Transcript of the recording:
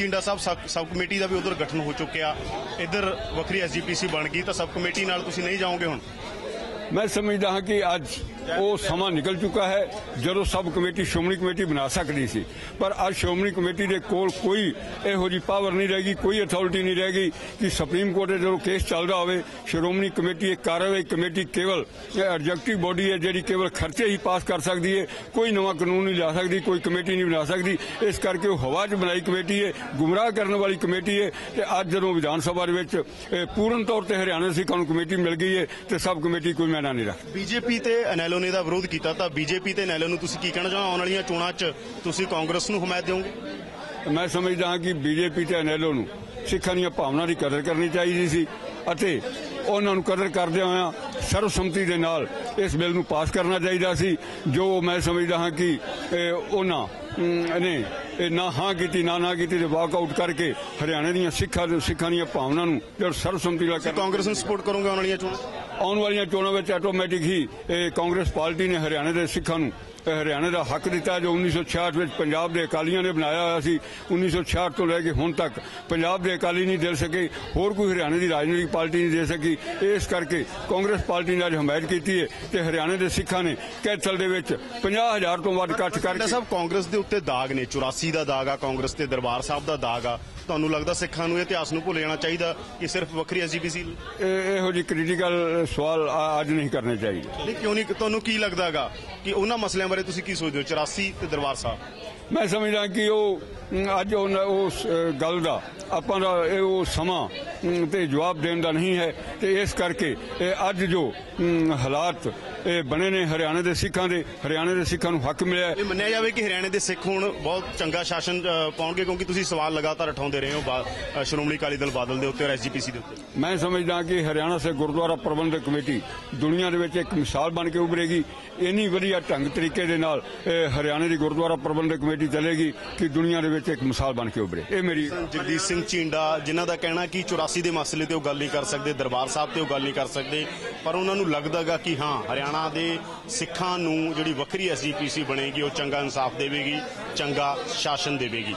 ਚਿੰਡਾ ਸਾਹਿਬ sub committee ਦਾ ਵੀ ਉਧਰ ਗਠਨ ਹੋ ਚੁੱਕਿਆ, ਇੱਧਰ ਵੱਖਰੀ ਐਸਜੀਪੀਸੀ ਬਣ ਗਈ, ਤਾਂ ਸਬ ਕਮੇਟੀ ਨਾਲ ਤੁਸੀਂ ਨਹੀਂ ਜਾਓਗੇ ਹੁਣ? ਮੈਂ ਸਮਝਦਾ ਹਾਂ ਕਿ ਅੱਜ ਉਹ ਸਮਾਂ ਨਿਕਲ ਚੁੱਕਾ ਹੈ ਜਦੋਂ ਸਬ ਕਮੇਟੀ, ਸ਼੍ਰੋਮਣੀ ਕਮੇਟੀ ਬਣਾ ਸਕਦੀ ਸੀ। ਪਰ ਅੱਜ ਸ਼੍ਰੋਮਣੀ ਕਮੇਟੀ ਦੇ ਕੋਲ ਕੋਈ ਇਹੋ ਜੀ ਪਾਵਰ ਨਹੀਂ ਰਹੇਗੀ, ਕੋਈ ਅਥਾਰਟੀ ਨਹੀਂ ਰਹੇਗੀ ਕਿ ਸੁਪਰੀਮ ਕੋਰਟ ਦੇ ਜਦੋਂ ਕੇਸ ਚੱਲਦਾ ਹੋਵੇ, ਸ਼੍ਰੋਮਣੀ ਕਮੇਟੀ ਇੱਕ ਕਾਰਵਾਈ ਕਮੇਟੀ ਕੇਵਲ ਐਡਜੈਕਟਿਵ ਬੋਡੀ ਹੈ ਜਿਹੜੀ ਕੇਵਲ ਖਰਚੇ ਹੀ ਪਾਸ ਕਰ ਸਕਦੀ ਹੈ, ਕੋਈ ਨਵਾਂ ਕਾਨੂੰਨ ਨਹੀਂ ਲਿਆ ਸਕਦੀ, ਕੋਈ ਕਮੇਟੀ ਨਹੀਂ ਬਣਾ ਸਕਦੀ। ਇਸ ਕਰਕੇ ਉਹ ਹਵਾ 'ਚ ਬਣਾਈ ਕਮੇਟੀ ਹੈ, ਗੁੰਮਰਾਹ ਕਰਨ ਵਾਲੀ ਕਮੇਟੀ ਹੈ ਤੇ ਅੱਜ ਜਦੋਂ ਵਿਧਾਨ ਸਭਾ ਦੇ ਵਿੱਚ ਪੂਰਨ ਤੌਰ ਤੇ ਹਰਿਆਣਾ ਸਿੱਖਾਂ ਨੂੰ ਕਮੇਟੀ ਮਿਲ ਗਈ ਹੈ ਤੇ ਸਬ ਕਮੇਟੀ ਕੋਈ ਮੈਨਾ ਨਹੀਂ ਰੱਖ ਬੀਜੇਪੀ ਤੇ ਅਨੈਲੋ ਨੇ ਦਾ ਵਿਰੋਧ ਕੀਤਾ ਤਾਂ ਬੀਜੇਪੀ ਤੇ ਅਨੈਲੋ ਨੂੰ ਤੁਸੀਂ ਕੀ ਕਹਿਣਾ ਚਾਹੋ ਆਉਣ ਵਾਲੀਆਂ ਚੋਣਾਂ 'ਚ ਤੁਸੀਂ ਕਾਂਗਰਸ ਨੂੰ ਹਮਾਇਤ ਦਿਓਗੇ? ਮੈਂ ਸਮਝਦਾ ਹਾਂ ਕਿ ਬੀਜੇਪੀ ਤੇ ਅਨੈਲੋ ਨੂੰ ਸਿੱਖਾਂ ਦੀਆਂ ਭਾਵਨਾ ਦੀ ਕਦਰ ਕਰਨੀ ਚਾਹੀਦੀ ਸੀ ਅਤੇ ਉਹਨਾਂ ਨੂੰ ਕਦਰ ਕਰਦਿਆਂ ਹੋਇਆਂ ਸਰਵਸੰਮਤੀ ਦੇ ਨਾਲ ਇਸ ਬਿੱਲ ਨੂੰ ਪਾਸ ਕਰਨਾ ਚਾਹੀਦਾ ਸੀ ਜੋ ਮੈਂ ਸਮਝਦਾ ਹਾਂ ਕਿ ਉਹਨਾਂ ਨੇ ਇਹ ਨਾ ਹਾਂ ਕੀਤੀ ਨਾ ਨਾ ਕੀਤੀ ਤੇ ਵਾਕਆਊਟ ਕਰਕੇ ਹਰਿਆਣਾ ਦੀਆਂ ਸਿੱਖਾਂ ਦੇ ਸਿੱਖਾਂ ਦੀਆਂ ਭਾਵਨਾ ਨੂੰ ਜੋ ਸਰਵਸੰਮਤੀ ਨਾਲ ਕਾਂਗਰਸ ਨੂੰ ਸਪੋਰਟ ਕਰੋਗੇ ਆਉਣ ਵਾਲੀਆਂ ਚੋਣਾਂ? ਆਉਣ ਵਾਲੀਆਂ ਚੋਣਾਂ ਵਿੱਚ ਆਟੋਮੈਟਿਕ ਹੀ ਇਹ ਕਾਂਗਰਸ ਪਾਰਟੀ ਨੇ ਹਰਿਆਣਾ ਦੇ ਸਿੱਖਾਂ ਨੂੰ ਹਰਿਆਣਾ ਦਾ ਹੱਕ ਦਿੱਤਾ ਜੋ 1966 ਵਿੱਚ ਪੰਜਾਬ ਦੇ ਅਕਾਲੀਆਂ ਨੇ ਬਣਾਇਆ ਹੋਇਆ ਸੀ। 1966 ਤੋਂ ਲੈ ਕੇ ਹੁਣ ਤੱਕ ਪੰਜਾਬ ਦੇ ਅਕਾਲੀ ਨਹੀਂ ਦੇ ਸਕੇ ਹੋਰ ਕੋਈ ਹਰਿਆਣਾ ਦੀ ਰਾਜਨੀਤਿਕ ਪਾਰਟੀ ਨਹੀਂ ਦੇ ਸਕੀ। ਇਸ ਕਰਕੇ ਕਾਂਗਰਸ ਪਾਰਟੀ ਨੇ ਅੱਜ ਹਮਾਇਤ ਕੀਤੀ ਹੈ ਤੇ ਹਰਿਆਣਾ ਦੇ ਸਿੱਖਾਂ ਨੇ ਕੈਥਲ ਦੇ ਵਿੱਚ 50000 ਤੋਂ ਵੱਧ ਇਕੱਠ ਕਰਕੇ ਸਾਹਿਬ ਕਾਂਗਰਸ ਦੇ ਉੱਤੇ ਦਾਗ ਨੇ 84 ਦਾ ਦਾਗ ਆ ਕਾਂਗਰਸ ਤੇ ਦਰਬਾਰ ਸਾਹਿਬ ਦਾ ਦਾਗ ਆ। ਤੁਹਾਨੂੰ ਲੱਗਦਾ ਸਿੱਖਾਂ ਨੂੰ ਇਤਿਹਾਸ ਨੂੰ ਭੁੱਲ ਜਾਣਾ ਚਾਹੀਦਾ ਕਿ ਸਿਰਫ ਵੱਖਰੀ ਐਸਜੀਪੀਸੀ ਇਹ- ਇਹੋ ਜਿਹੀ ਕ੍ਰਿਟੀਕਲ ਸਵਾਲ ਅੱਜ ਨਹੀਂ ਕਰਨੇ ਚਾਹੀਦੇ। ਨਹੀਂ ਕਿਉਂ ਨਹੀਂ? ਤੁਹਾਨੂੰ ਕੀ ਲੱਗਦਾਗਾ ਕਿ ਉਹਨਾਂ ਮਸਲਿਆਂ ਬਾਰੇ ਤੁਸੀਂ ਕੀ ਸੋਚਦੇ ਹੋ? 84 ਤੇ ਦਰਬਾਰ ਸਾਹਿਬ। ਮੈਂ ਸਮਝਦਾ ਕਿ ਉਹ ਅੱਜ ਉਹ ਨ- ਉਸ ਗੱਲ ਦਾ ਆਪਾਂ ਦਾ ਇਹ ਉਹ ਸਮਾਂ ਤੇ ਜਵਾਬ ਦੇਣ ਦਾ ਨਹੀਂ ਹੈ। ਤੇ ਇਸ ਕਰਕੇ ਇਹ ਅੱਜ ਜੋ ਹਾਲਾਤ ਇਹ ਬਣੇ ਨੇ ਹਰਿਆਣਾ ਦੇ ਸਿੱਖਾਂ ਦੇ ਹਰਿਆਣਾ ਦੇ ਸਿੱਖਾਂ ਨੂੰ ਹੱਕ ਮਿਲਿਆ। ਇਹ ਮੰਨਿਆ ਜਾਵੇ ਕਿ ਹਰਿਆਣੇ ਦੇ ਸਿੱਖ ਹੁਣ ਬਹੁਤ ਚੰਗਾ ਸ਼ਾਸਨ ਪਾਉਣਗੇ ਕਿਉਂਕਿ ਤੁਸੀਂ ਸਵਾਲ ਲਗਾਤਾਰ ਉਠਾਉਂਦੇ ਰਹੇ ਹੋ ਸ਼੍ਰੋਮਣੀ ਅਕਾਲੀ ਦਲ ਬਾਦਲ ਦੇ ਉੱਤੇ ਔਰ ਐਸਜੀਪੀਸੀ ਦੇ ਉੱਤੇ। ਮੈਂ ਸਮਝਦਾ ਕਿ ਹਰਿਆਣਾ ਸੇ ਗੁਰਦੁਆਰਾ ਪ੍ਰਬੰਧਕ ਕਮੇਟੀ ਦੁਨੀਆ ਦੇ ਵਿੱਚ ਇੱਕ ਮਿਸਾਲ ਬਣ ਕੇ ਉਭਰੇਗੀ। ਇੰਨੀ ਵਧੀਆ ਢੰਗ ਤਰੀਕੇ ਦੇ ਨਾਲ ਇਹ ਹਰਿਆਣੇ ਦੀ ਗੁਰਦੁਆਰਾ ਪ੍ਰਬੰਧਕ ਕਮੇਟੀ ਚੱਲੇਗੀ ਕਿ ਦੁਨੀਆ ਦੇ ਵਿੱਚ ਇੱਕ ਮਿਸਾਲ ਬਣ ਕੇ ਉਭਰੇ। ਇਹ ਮੇਰੀ ਜਗਦੀਸ਼ ਸਿੰਘ ਚੀਂਡਾ, ਜਿਨ੍ਹਾਂ ਦਾ ਕਹਿਣਾ ਕਿ 84 ਦੇ ਮਸਲੇ ਤੇ ਉਹ ਗੱਲ ਨਹੀਂ ਕਰ ਸਕਦੇ, ਦਰਬਾਰ ਸਾਹਿਬ ਤੇ ਉਹ ਗੱਲ ਨਹੀਂ ਕਰ ਸਕਦੇ, ਪਰ ਉਹਨਾਂ ਨੂੰ ਲੱਗਦਾਗਾ ਕਿ ਹਾਂ, ਹਰਿਆਣਾ ਦੇ ਸਿੱਖਾਂ ਨੂੰ ਜਿਹੜੀ ਵੱਖਰੀ ਐਸਜੀਪੀਸੀ ਬਣੇਗੀ, ਉਹ ਚੰਗਾ ਇਨਸਾਫ ਦੇਵੇਗੀ, ਚੰਗਾ ਸ਼ਾਸਨ ਦੇਵੇਗੀ।